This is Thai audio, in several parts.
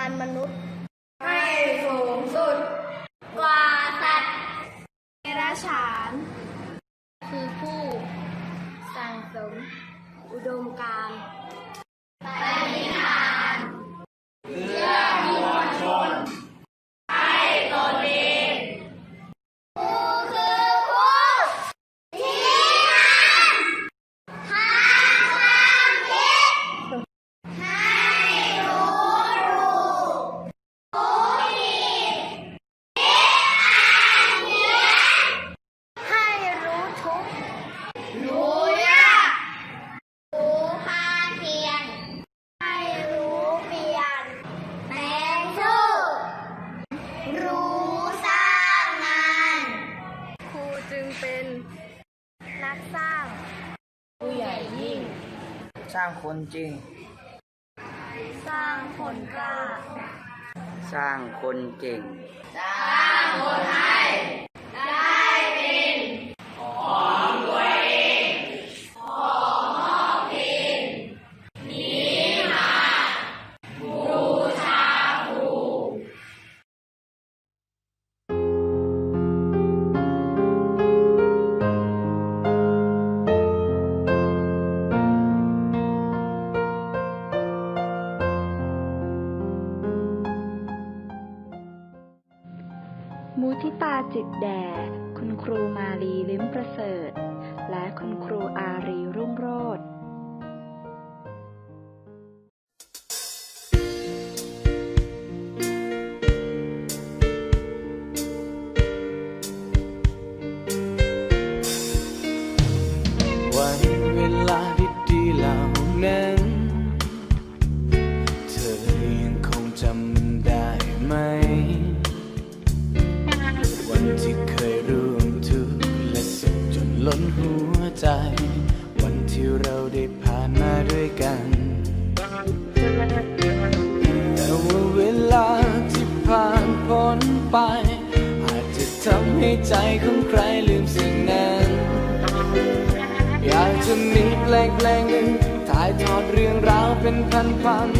การมนุษย์ นักสร้าง ผู้ใหญ่ยิ่ง สร้างคนจริง สร้างคนกล้า สร้างคนเก่ง มุทิตาจิตแด่คุณครูมาลีลิ้มประเสริฐ และคุณครูอารีรุ่งโรธ ที่เคยร่วมทุกข์และสุขจนล้นหัวใจ วันที่เราได้ผ่านมาด้วยกัน แต่ว่าเวลาที่ผ่านพ้นไป อาจจะทำให้ใจของใครลืมสิ่งนั้น อยากจะมีเพลงเพลงหนึ่งถ่ายทอดเรื่องราวเป็นพันๆ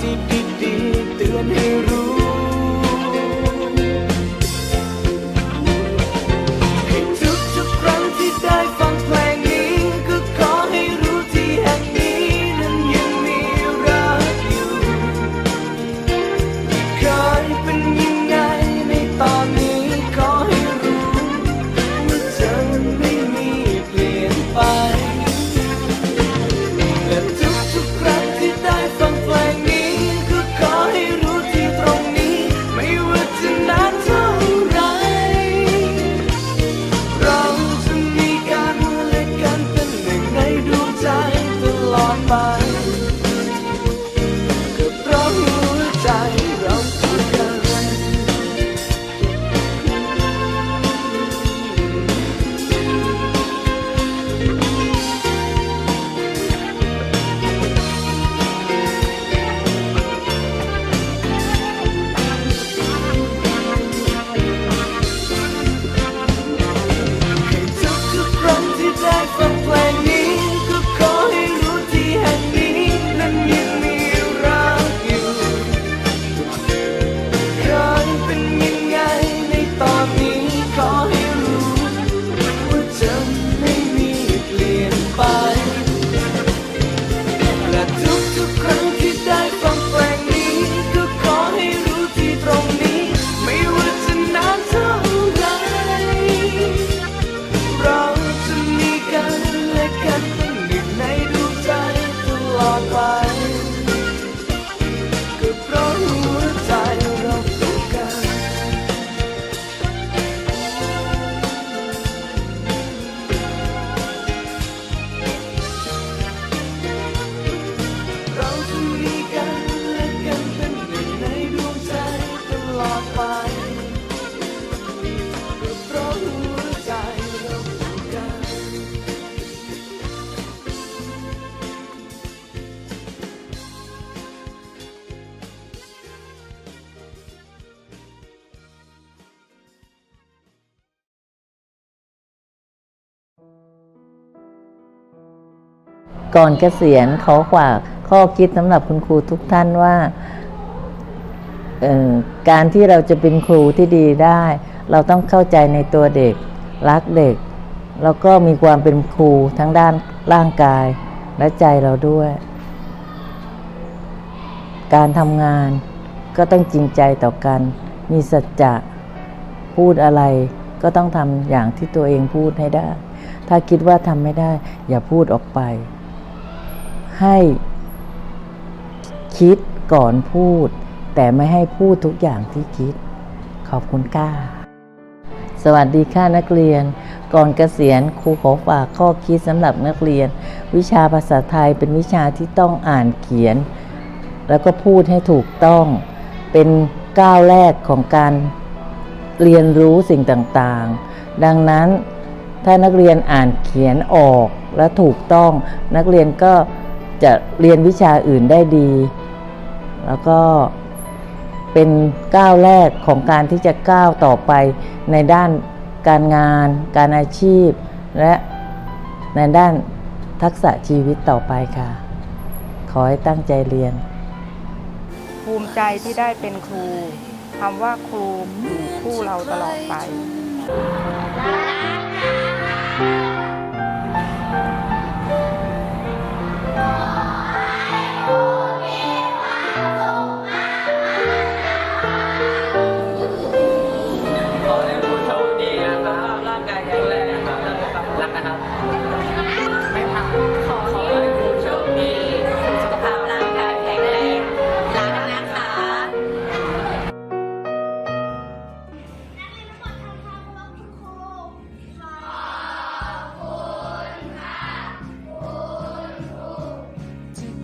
ที่ดีๆเตือนให้รู้ I do ก่อนเกษียณขอฝากข้อคิดสำหรับคุณครูทุกท่านว่าการที่เราจะเป็นครูที่ดีได้ เราต้องเข้าใจในตัวเด็ก รักเด็ก แล้วก็มีความเป็นครูทั้งด้านร่างกายและใจเราด้วย การทำงานก็ต้องจริงใจต่อกัน มีสัจจะพูดอะไร ก็ต้องทำอย่างที่ตัวเองพูดให้ได้ ถ้าคิดว่าทำไม่ได้ อย่าพูดออกไป ให้คิดก่อนพูด แต่ไม่ให้พูดทุกอย่างที่คิด ขอบคุณก้า สวัสดีค่ะนักเรียน ก่อนเกษียณครูขอฝากข้อคิดสำหรับนักเรียน วิชาภาษาไทยเป็นวิชาที่ต้องอ่านเขียน แล้วก็พูดให้ถูกต้อง เป็นก้าวแรกของการเรียนรู้สิ่งต่างๆ ดังนั้นถ้านักเรียนอ่านเขียนออกและถูกต้องนักเรียนก็ จะเรียนวิชาอื่นได้ดี แล้วก็เป็นก้าวแรกของการที่จะก้าวต่อไปในด้านการงาน การอาชีพ และในด้านทักษะชีวิตต่อไปค่ะ ขอให้ตั้งใจเรียน ภูมิใจที่ได้เป็นครูคำว่าครูอยู่คู่เราตลอดไป รักนะครับ ไม่ผ่านขอให้ผู้โชคดีสุขภาพร่างกายแข็งแรงรักนะคะ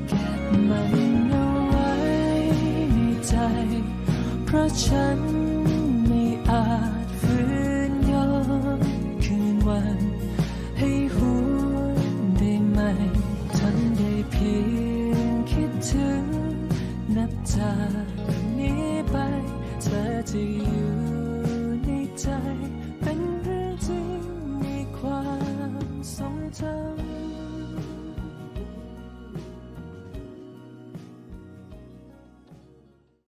เก็บมันเอาไว้ในใจ เพราะฉันับจากนี้ไป เธอจะอยู่ในใจ